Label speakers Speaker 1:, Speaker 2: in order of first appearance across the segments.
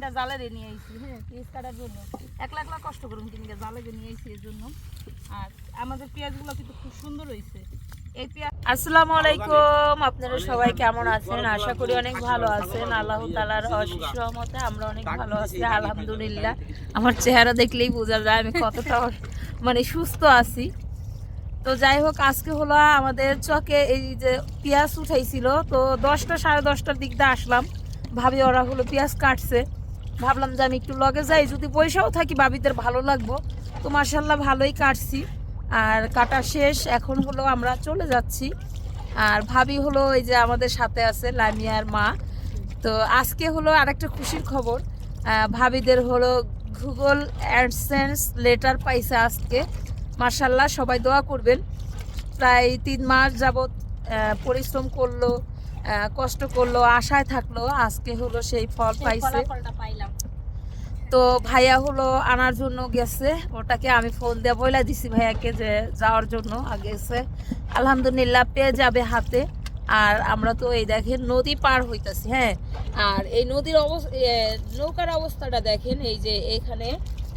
Speaker 1: তিনটা জালেরে নিয়ে আইছি হ্যাঁ পেঁয়াজ কাটার জন্য। এক লাখ লাখ কষ্ট করুন কিনকে জালেরে নিয়ে আইছি এর জন্য। আর আমাদের পেঁয়াজগুলো কিন্তু খুব সুন্দর হয়েছে এই পেঁয়াজ আসসালামু আলাইকুম, আপনারা সবাই কেমন আছেন? আশা করি অনেক ভালো আছেন। আল্লাহ তালার অশেষ রহমতে আমরা অনেক ভালো আছি, আলহামদুলিল্লাহ। আমার চেহারা দেখলেই বোঝা যায় আমি কতটা মানে সুস্থ আছি। তো যাই হোক, আজকে হলো আমাদের চকে এই যে পেঁয়াজ উঠাইছিল, তো দশটা সাড়ে দশটার দিক দিয়ে আসলাম। ভাবি ওরা হলো পেঁয়াজ কাটছে। ভাবলাম যে আমি একটু লগে যাই, যদি পয়সাও থাকি, ভাবিদের ভালো লাগবো। তো মার্শাল্লাহ ভালোই কাটছি। আর কাটা শেষ, এখন হলো আমরা চলে যাচ্ছি। আর ভাবি হলো এই যে আমাদের সাথে আছে লামিয়ার মা। তো আজকে হলো আরেকটা খুশির খবর। ভাবিদের হলো গুগল অ্যাডসেন্স লেটার পাইছে আজকে। মার্শাল্লাহ সবাই দোয়া করবেন। প্রায় তিন মাস যাবৎ পরিশ্রম করল। কষ্ট করল আশায় থাকল আজকে হলো সেই ফল পাইছে। তো ভাইয়া হলো আনার জন্য গেছে ওটাকে আমি ফোন দিয়ে বইলা দিছি ভাইয়াকে যে যাওয়ার জন্য গেছে। আলহামদুলিল্লাহ পেয়ে যাবে হাতে। আর আমরা তো এই দেখেন নদী পার হইতাছি হ্যাঁ। আর এই নদীর অবস্থা নৌকার অবস্থাটা দেখেন এই যে এখানে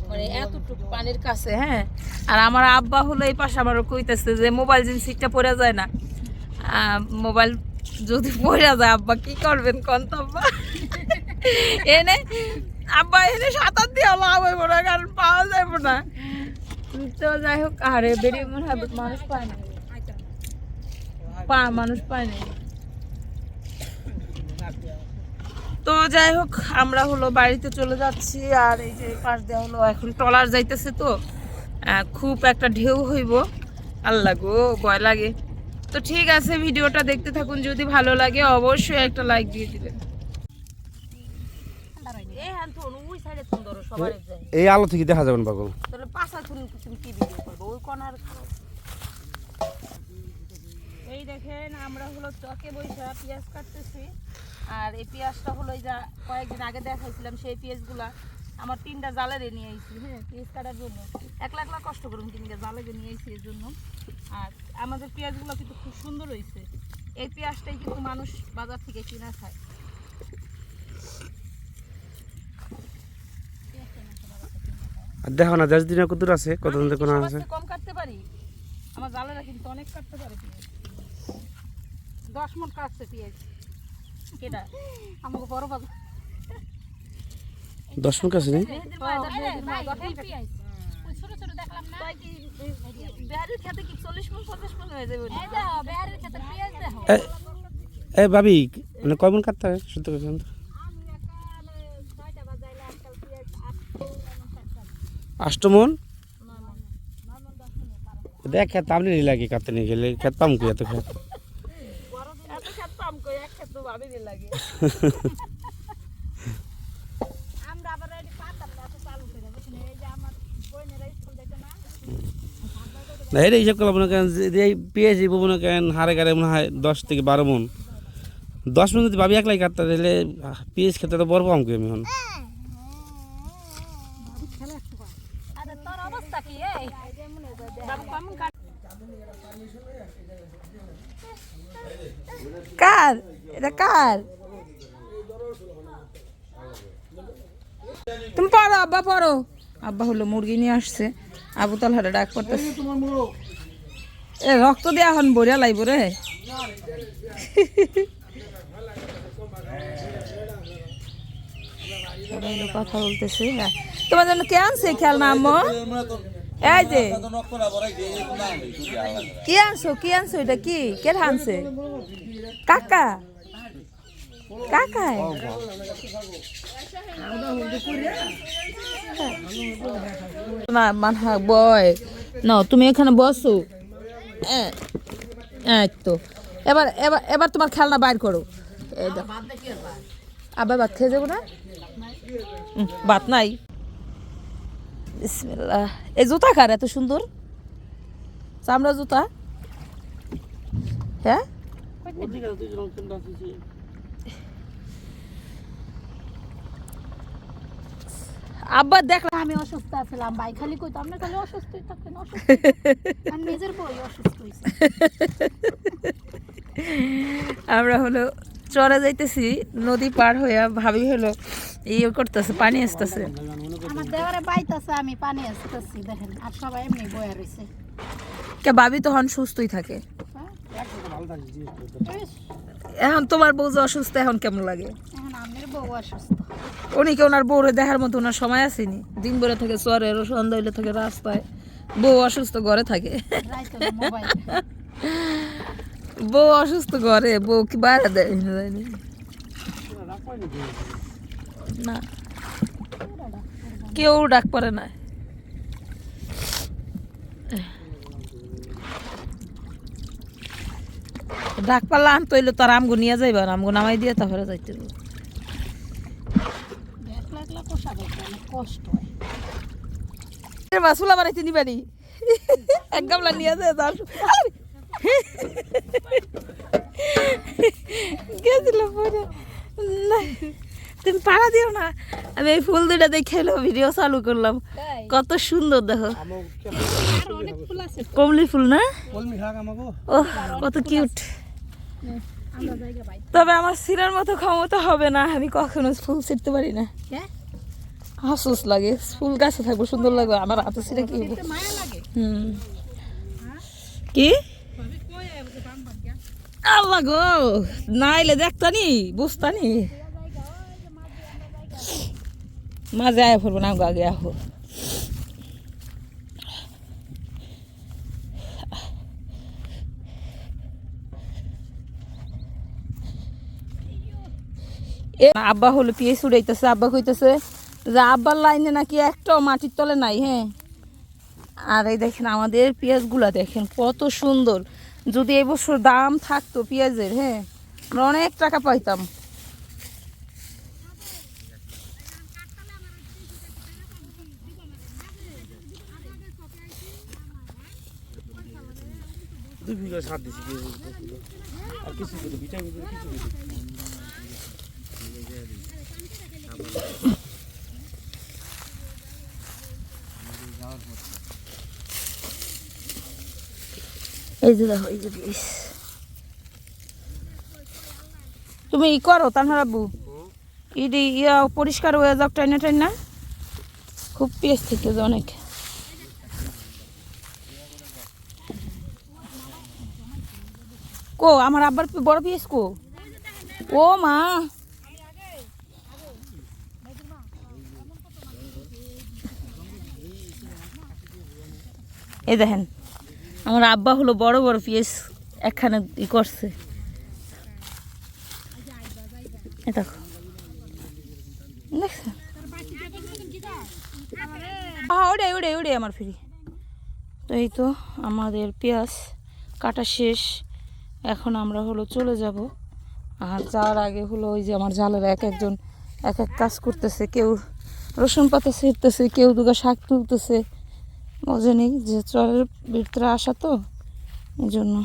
Speaker 1: মানে এতটুকু পানির কাছে হ্যাঁ। আর আমার আব্বা হলো এই পাশে আমার কইতেছে যে মোবাইল জিন সিটটা পড়ে যায় না। মোবাইল যদি পড়ে যায়, আব্বা কি করবেন কোন আব্বা? এনে আব্বা এনে সাঁতার দিয়ে লাভ হইব না, কারণ পাওয়া যাবে না। তো যাই হোক, আরে বেরিয়ে মনে হয় মানুষ পায় না। পা মানুষ পায় না। তো যাই হোক, আমরা হলো বাড়িতে চলে যাচ্ছি, আর এই যে পাশ দেওয়া হলো এখন ট্রলার যাইতেছে তো খুব একটা ঢেউ হইব। আল্লাহ গো, ভয় লাগে। তো ঠিক আছে ভিডিওটা দেখতে থাকুন যদি ভালো লাগে অবশ্যই একটা লাইক দিয়ে দিবেন। এই হ্যাঁ
Speaker 2: এই আলো থেকে দেখা যাবে না পাগল।
Speaker 1: তাহলে পাশা তুমি তুমি কি ভিডিও করব? ওই কনার এই দেখেন আমরা হলো চকে বৈশা পেঁয়াজ কাটতেছি। আর এই পেঁয়াজটা হলো এই যা কয়েকদিন আগে দেখাইছিলাম সেই পেঁয়াজগুলা। আমার তিনটা জালেরে নিয়ে আইছি হ্যাঁ পেঁয়াজ কাটার জন্য। এক লাখ লাখ কষ্ট করুন তিনটা জালেরে নিয়ে আইছি এর জন্য। আর আমাদের পেঁয়াজগুলো কিন্তু খুব সুন্দর হয়েছে এই পেঁয়াজটাই কিন্তু মানুষ বাজার থেকে কিনা খায়।
Speaker 2: দেখো না দেশ দিনে কত আছে কত কোন আছে?
Speaker 1: কম কাটতে পারি। আমার জালেরা কিন্তু অনেক কাটতে পারে পেঁয়াজ। দশ মন কাটছে পেঁয়াজ। কেটা আমাকে বড় বাজার
Speaker 2: দশ আছে
Speaker 1: মন মন হয়ে?
Speaker 2: এ- ভাবি মানে কয় মন কাটতে হবে সত্য কথা আষ্ট মন দেখ খেত আপনি লাগে কাটতে নিয়ে গেলে খেত পাম কি এত খেত
Speaker 1: লাগে।
Speaker 2: না এটা হিসাব করলাম মনে করেন যে পেঁয়াজি মনে করেন হারে গাড়ে মনে হয় দশ থেকে বারো মন। দশ মন যদি ভাবি একলাই কাটতে, তাহলে পেঁয়াজ খেতে তো বড় পাম কি আমি এখন।
Speaker 1: কার? এটা কার? তুমি পড়ো, আব্বা পড়ো। আব্বা হলো মুরগি নিয়ে আসছে। আবু তালহারে ডাক করতেছে এ রক্ত দেয়া হন বড়িয়া লাইব রে। কথা বলতেছে। হ্যাঁ। তোমার জন্য কে আনছে খেলনা আম্মু? এই যে। কি আনছো? কি আনছো? এটা কি? কে আনছে? কাকা? কাকায় বয়। তুমি এখানে বসো। এ, তো। এবার এবার এবার তোমার খেলনা বাইর করো। আবার ভাত খেয়ে যাব না? ভাত নাই। বিসমিল্লাহ। এই জুতা কার? এত সুন্দর। চামড়া জুতা। হ্যাঁ? আব্বা দেখলাম
Speaker 3: আমি অসুস্থ আছিলাম ভাই খালি কইতাম না খালি অসুস্থই থাকেন অসুস্থ আমি নিজের বই অসুস্থ
Speaker 1: আমরা হলো চরে যাইতেছি নদী পার হইয়া ভাবি হলো ইয়ে করতেছে পানি আসতেছে।
Speaker 3: আমার দেওয়ারে বাইতাছে আমি পানি আসতেছি দেখেন আর সবাই এমনি বয়া রয়েছে
Speaker 1: কে ভাবি তখন সুস্থই থাকে। এখন তোমার বউ যে অসুস্থ এখন কেমন লাগে?
Speaker 3: এখন আমের বউ
Speaker 1: উনি কি ওনার বউরে দেখার মতো ওনার সময় আসেনি? দিন ভরে থাকে চরে সন্ধ্যা হইলে থাকে রাস্তায়। বউ অসুস্থ ঘরে থাকে। বউ অসুস্থ ঘরে বউ কি বাইরে দেয়? না। কেউ ডাক পারে না। ডাক পারলে আনতে হইলে তোর আমগো নিয়ে যাইবা আমগো নামাই দিয়ে তারপরে যাইতে হবে।
Speaker 3: একলা একলা পোষাবে অনেক কষ্ট হয়।
Speaker 1: মাসুলা বানাইতে নিবানি এক গামলা নিয়ে যায় তার গেছিল পরে। না, তুমি পাড়া দিও না। আমি এই ফুল দুটা দেখে ভিডিও চালু করলাম। কত সুন্দর দেখো।
Speaker 3: আর অনেক ফুল আছে।
Speaker 1: কমলি ফুল না?
Speaker 2: কলমি
Speaker 1: ও কত কিউট তবে আমার সিরার মতো ক্ষমতা হবে না। আমি কখনো ফুল ছিটতে পারি না।
Speaker 3: কে?
Speaker 1: আফসোস লাগে। ফুল গাছে থাকব সুন্দর লাগবে। আমার হাতে ছিঁড়ে কি হব?
Speaker 3: মায়া লাগে।
Speaker 1: হুম। কি? আল্লাহ গো! নাইলে দেখতানি বুঝতানি? মাঝে আয় পড়ব না আগে আহো। এ আব্বা হলো পিয়ে উড়াইতেছে আব্বা কইতেছে আব্বার লাইনে নাকি একটাও মাটির তলে নাই হ্যাঁ? আর এই দেখেন আমাদের পেঁয়াজগুলা দেখেন, কত সুন্দর। যদি এবছর দাম থাকতো পেঁয়াজের হ্যাঁ? আমরা অনেক টাকা পাইতাম।
Speaker 2: দুই বিঘা সার আর কিছু কিছু দিতে
Speaker 1: এই যে দেখো, এই যে পিস তুমি ই করো, তানহার আব্বু। ইডি, ইয়া, পরিষ্কার হয়ে যাক, টাইনা টাইনা। খুব পেঁয়াজ থেকে অনেক। কো, আমার আব্বার বড় পিস কো? ও মা। এই দেখেন আমার আব্বা হলো বড় বড় পিস একখানে ই করছে। দেখো। দেখছ? ওটাই ওটাই ওটাই আমার ফ্রি। তো এই তো আমাদের পেঁয়াজ কাটা শেষ। এখন আমরা হলো চলে যাব। আর যাওয়ার আগে হলো ওই যে আমার জালের এক একজন এক এক কাজ করতেছে, কেউ রসুন পাতা ছিঁড়তেছে, কেউ দুগা শাক তুলতেছে। মজা নেই যে চরের ভিতরে আসা তো, এই জন্য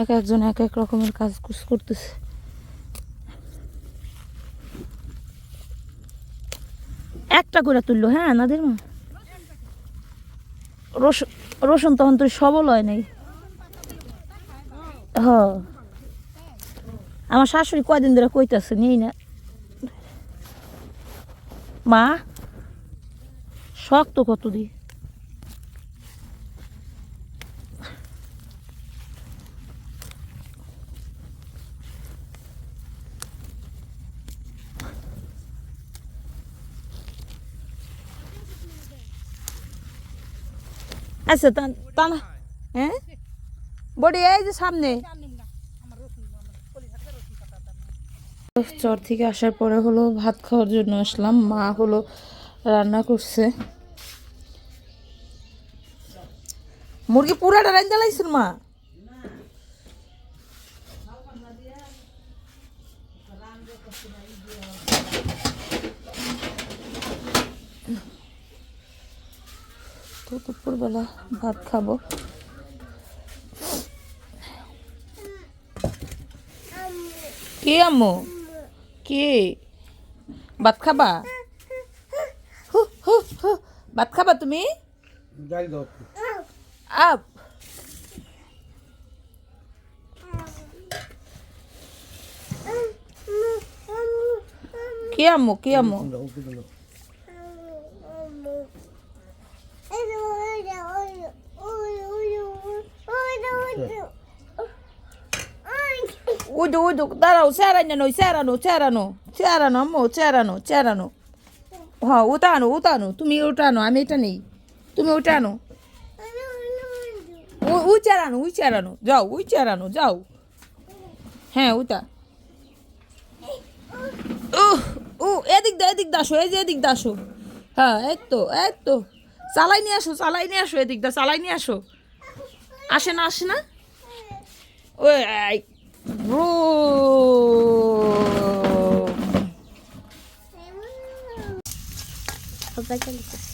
Speaker 1: এক একজন এক এক রকমের কাজ কুজ করতেছে। একটা করে তুললো হ্যাঁ নাদের মা? রসুন রসুন তখন তো সবল হয় নাই। হ। আমার শাশুড়ি কয়দিন ধরে কইতাছে নেই না। মা? শক্ত, কত দি আচ্ছা তা না হ্যাঁ? বডি, এই যে সামনে। চর থেকে আসার পরে হলো ভাত খাওয়ার জন্য আসলাম। মা হলো রান্না করছে। মুরগি পুরাটা রান জ্বালাইছেন মা? তো দুপুরবেলা ভাত খাব। কি আম্মু? কি? ভাত খাবা। ভাত খাবা তুমি? আপ। কি আম্মু কি আম্মু? উদু উদু দাঁড়াও চেরানো চেরানো চেরানো চেরানো আম্মু চেরানো চেরানো হ্যাঁ ওটা আনো ওটা আনো তুমি ওটা আনো আমি এটা নেই। তুমি ওটা আনো ও- ওই চেরানো ওই চেরানো যাও ওই চেরানো যাও। হ্যাঁ ওটা ও এদিক দা, এদিক দাসো এই যে এদিক দাসো হ্যাঁ এই তো এই তো। চালাই নিয়ে আসো, চালাই নিয়ে আসো এদিক দা, চালাই নিয়ে আসো। আসে না আসে না? 在
Speaker 3: 这里。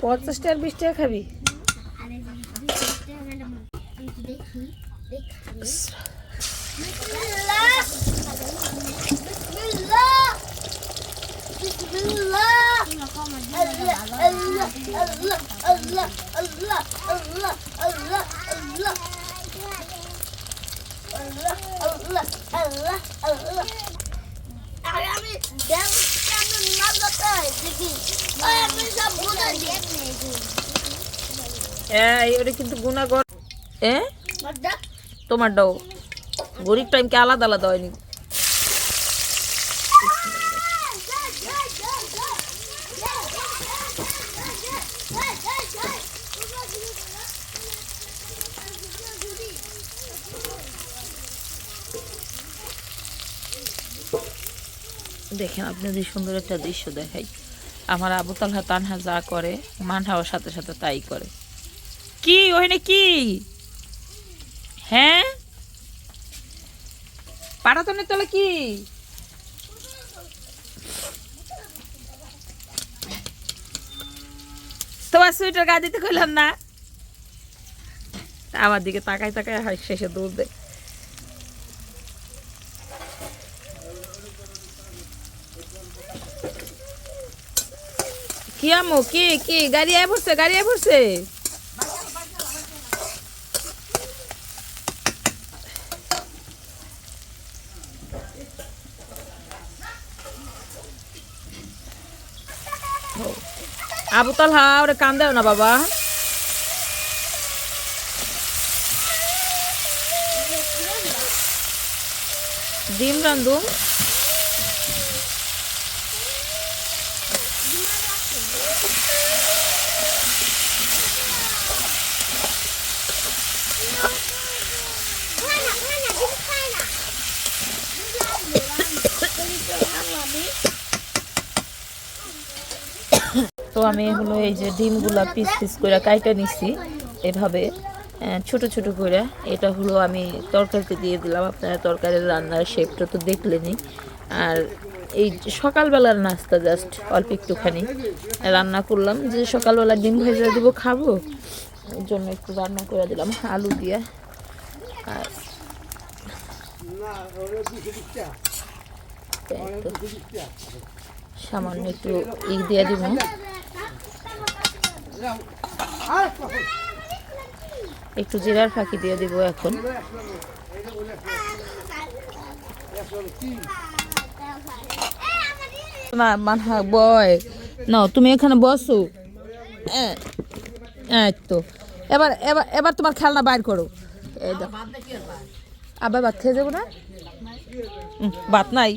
Speaker 3: পঞ্চাশ টাকার বিশ টাকা খাবি আমি
Speaker 1: হ্যাঁ এবারে কিন্তু
Speaker 3: কর।
Speaker 1: তোমার ডাও। গরিব টাইম কে আলাদা আলাদা হয়নি। দেখেন আপনাদের সুন্দর একটা দৃশ্য দেখাই। আমার আবু তালহা তানহা যা করে মানহাওয়ার সাথে সাথে তাই করে। কি? ওখানে কি? হ্যাঁ? পাটাতনের তলে কি? তোমার সুইটার গা দিতে কইলাম না। আমার দিকে তাকাই তাকাই হয় শেষে দৌড় দেয়। কি আমো? কি কি? গাড়ি আয় পড়ছে, গাড়ি আয় পড়ছে। আবু তালহা, ওরে কান না বাবা। ডিম রান্ধুম। তো আমি হলো এই যে ডিমগুলা পিস পিস করে কাইটা নিছি এভাবে আহ, ছোট ছোট করে। এটা হলো আমি তরকারিতে দিয়ে দিলাম। আপনারা তরকারির রান্নার শেপটা তো দেখলেনই। আর এই সকালবেলার নাস্তা জাস্ট অল্প একটুখানি রান্না করলাম। যে সকালবেলা ডিম ভেজে দেবো খাব ওই জন্য একটু রান্না করে দিলাম আলু দিয়ে। আর তো। সামান্য একটু ই দিয়ে দিব। একটু জিরার ফাঁকি দিয়ে দিব এখন। না মানহা, বয়। নাও, তুমি এখানে বসো। হ্যাঁ তো। এবার এবার এবার তোমার খেলনা বাইর করো। এই দেখো। আবার ভাত খেয়ে যাব না? ভাত নাই।